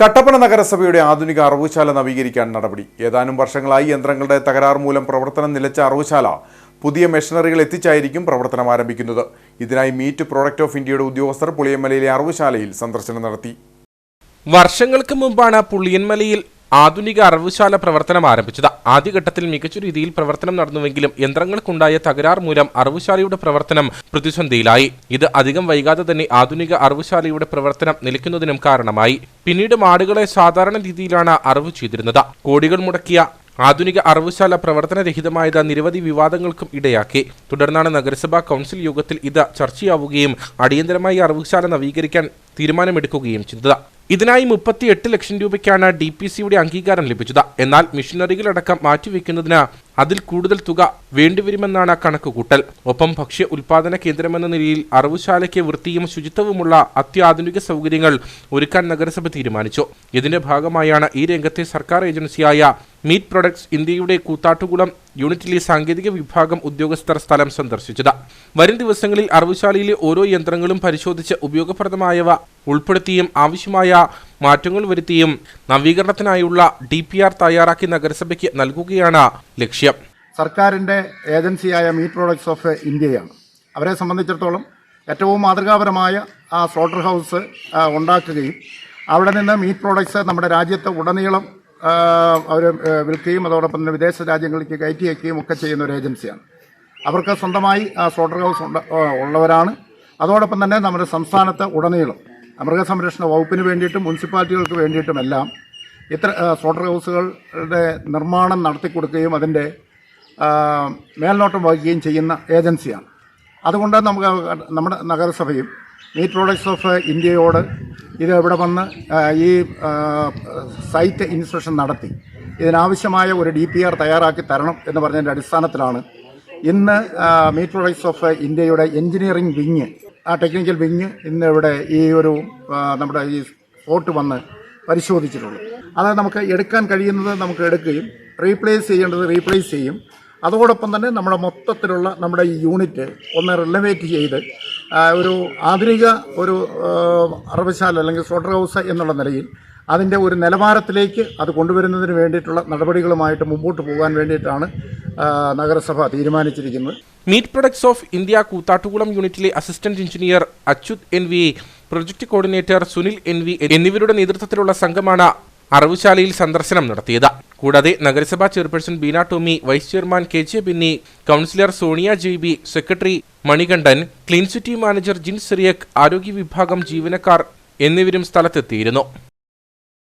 കട്ടപ്പന നഗരസഭയുടെ ആധുനിക അറവുശാല നവീകരിക്കാൻ നടപടി. ഏതാനും വർഷങ്ങളായി യന്ത്രങ്ങളുടെ തകരാർ മൂലം പ്രവർത്തനം നിലച്ച അറവുശാല പുതിയ മെഷീനറികൾ എത്തിച്ചായിരിക്കും പ്രവർത്തനം ആരംഭിക്കുന്നത്. ഇതിനായി മീറ്റ് പ്രോഡക്റ്റ് ഓഫ് ഇന്ത്യയുടെ ഉദ്യോഗസ്ഥർ പുളിയമ്മലയിലെ അറവുശാലയിൽ സന്ദർശനം നടത്തി. വർഷങ്ങൾക്ക് മുമ്പാണ് പുള്ളിയൻമലയിൽ ആധുനിക അറവുശാല പ്രവർത്തനം ആരംഭിച്ചത്. ആദ്യഘട്ടത്തിൽ മികച്ച രീതിയിൽ പ്രവർത്തനം നടന്നുവെങ്കിലും യന്ത്രങ്ങൾക്കുണ്ടായ തകരാർ മൂലം അറവുശാലയുടെ പ്രവർത്തനം പ്രതിസന്ധിയിലായി. ഇത് അധികം വൈകാതെ തന്നെ ആധുനിക അറവുശാലയുടെ പ്രവർത്തനം നിലയ്ക്കുന്നതിനും കാരണമായി. പിന്നീട് മാടുകളെ സാധാരണ രീതിയിലാണ് അറവ് ചെയ്തിരുന്നത്. കോടികൾ മുടക്കിയ ആധുനിക അറവുശാല പ്രവർത്തനരഹിതമായത് നിരവധി വിവാദങ്ങൾക്കും ഇടയാക്കി. തുടർന്നാണ് നഗരസഭാ കൗൺസിൽ യോഗത്തിൽ ഇത് ചർച്ചയാവുകയും അടിയന്തരമായി അറവുശാല നവീകരിക്കാൻ തീരുമാനമെടുക്കുകയും ചെയ്തത്. ഇതിനായി മുപ്പത്തി എട്ട് ലക്ഷം രൂപയ്ക്കാണ് ഡി പി സിയുടെ അംഗീകാരം ലഭിച്ചത്. എന്നാൽ മിഷനറികളടക്കം മാറ്റിവെക്കുന്നതിന് അതിൽ കൂടുതൽ തുക വേണ്ടിവരുമെന്നാണ് കണക്കുകൂട്ടൽ. ഒപ്പം ഭക്ഷ്യ ഉൽപാദന കേന്ദ്രമെന്ന നിലയിൽ അറവുശാലയ്ക്ക് വൃത്തിയും ശുചിത്വവുമുള്ള അത്യാധുനിക സൗകര്യങ്ങൾ ഒരുക്കാൻ നഗരസഭ തീരുമാനിച്ചു. ഇതിന്റെ ഭാഗമായാണ് ഈ രംഗത്തെ സർക്കാർ ഏജൻസിയായ മീറ്റ് പ്രൊഡക്ട്സ് ഇന്ത്യയുടെ കൂത്താട്ടുകുളം യൂണിറ്റിലെ സാങ്കേതിക വിഭാഗം ഉദ്യോഗസ്ഥർ സ്ഥലം സന്ദർശിച്ചത്. വരും ദിവസങ്ങളിൽ അറവുശാലയിലെ ഓരോ യന്ത്രങ്ങളും പരിശോധിച്ച് ഉപയോഗപ്രദമായവ ഉൾപ്പെടുത്തിയും ആവശ്യമായ മാറ്റങ്ങൾ വരുത്തിയും നവീകരണത്തിനായുള്ള ഡി പി ആർ തയ്യാറാക്കി നഗരസഭയ്ക്ക് നൽകുകയാണ് ലക്ഷ്യം. സർക്കാരിന്റെ ഏജൻസിയായ മീറ്റ് പ്രോഡക്ട്സ് ഓഫ് ഇന്ത്യയാണ്. അവരെ സംബന്ധിച്ചിടത്തോളം ഏറ്റവും മാതൃകാപരമായ ആ സ്ലോട്ടർ ഹൗസ് ഉണ്ടാക്കുകയും അവിടെ നിന്ന് മീറ്റ് പ്രോഡക്ട്സ് നമ്മുടെ രാജ്യത്ത് ഉടനീളം അവർ വിൽക്കുകയും അതോടൊപ്പം തന്നെ വിദേശ രാജ്യങ്ങളിലേക്ക് കയറ്റി വയ്ക്കുകയും ഒക്കെ ചെയ്യുന്ന ഒരു ഏജൻസിയാണ്. അവർക്ക് സ്വന്തമായി ആ സ്ലോട്ടർ ഹൗസ് ഉള്ളവരാണ്. അതോടൊപ്പം തന്നെ നമ്മുടെ സംസ്ഥാനത്ത് ഉടനീളം മൃഗസംരക്ഷണ വകുപ്പിന് വേണ്ടിയിട്ടും മുനിസിപ്പാലിറ്റികൾക്ക് വേണ്ടിയിട്ടുമെല്ലാം ഇത്ര സ്ലോട്ടർ ഹൗസുകളുടെ നിർമ്മാണം നടത്തിക്കൊടുക്കുകയും അതിന്റെ മേൽനോട്ടം വഹിക്കുകയും ചെയ്യുന്ന ഏജൻസിയാണ്. അതുകൊണ്ട് നമുക്ക് നമ്മുടെ നഗരസഭയും മീറ്റ് പ്രോഡക്ട്സ് ഓഫ് ഇന്ത്യയോട് ഇത് ഇവിടെ വന്ന് ഈ സൈറ്റ് ഇൻസ്പെക്ഷൻ നടത്തി. ഇതിനാവശ്യമായ ഒരു ഡി പി ആർ തയ്യാറാക്കി തരണം എന്ന് പറഞ്ഞതിന്റെ അടിസ്ഥാനത്തിലാണ് ഇന്ന് മീറ്റ് പ്രൊഡക്ട്സ് ഓഫ് ഇന്ത്യയുടെ എഞ്ചിനീയറിംഗ് വിങ് ആ ടെക്നിക്കൽ വിങ് ഇന്ന് ഇവിടെ ഈ ഒരു നമ്മുടെ ഈ സ്പോട്ട് വന്ന് പരിശോധിച്ചിട്ടുള്ളൂ. അത് നമുക്ക് എടുക്കാൻ കഴിയുന്നത് നമുക്ക് എടുക്കുകയും റീപ്ലേസ് ചെയ്യേണ്ടത് റീപ്ലേസ് ചെയ്യും. അതോടൊപ്പം തന്നെ നമ്മുടെ മൊത്തത്തിലുള്ള നമ്മുടെ ഈ യൂണിറ്റ് ഒന്ന് റിലവേറ്റ് ചെയ്ത് ഒരു ആധുനിക ഒരു അറബശാല അല്ലെങ്കിൽ സ്ലോട്ടർ ഹൗസ് എന്നുള്ള നിലയിൽ അതിന്റെ ഒരു നിലവാരത്തിലേക്ക് അത് കൊണ്ടുവരുന്നതിന് വേണ്ടിയിട്ടുള്ള നടപടികളുമായിട്ട് മുമ്പോട്ട് പോകാൻ വേണ്ടിയിട്ടാണ് നഗരസഭ തീരുമാനിച്ചിരിക്കുന്നത്. Meat products of India Koothattukulam യൂണിറ്റിലെ assistant engineer Achyuth N V project coordinator Sunil N V എന്നിവരുടെ നേതൃത്വത്തിലുള്ള സംഘമാണ് അറവുശാലയിൽ സന്ദർശനം നടത്തിയത്. കൂടാതെ നഗരസഭാ chairperson Beena Tomy vice chairman K J Binny councillor Sonia Jaiby secretary Manikandan clean city manager Jin Cyriac ആരോഗ്യ വിഭാഗം ജീവനക്കാർ എന്നിവരും സ്ഥലത്തെത്തിയിരുന്നു.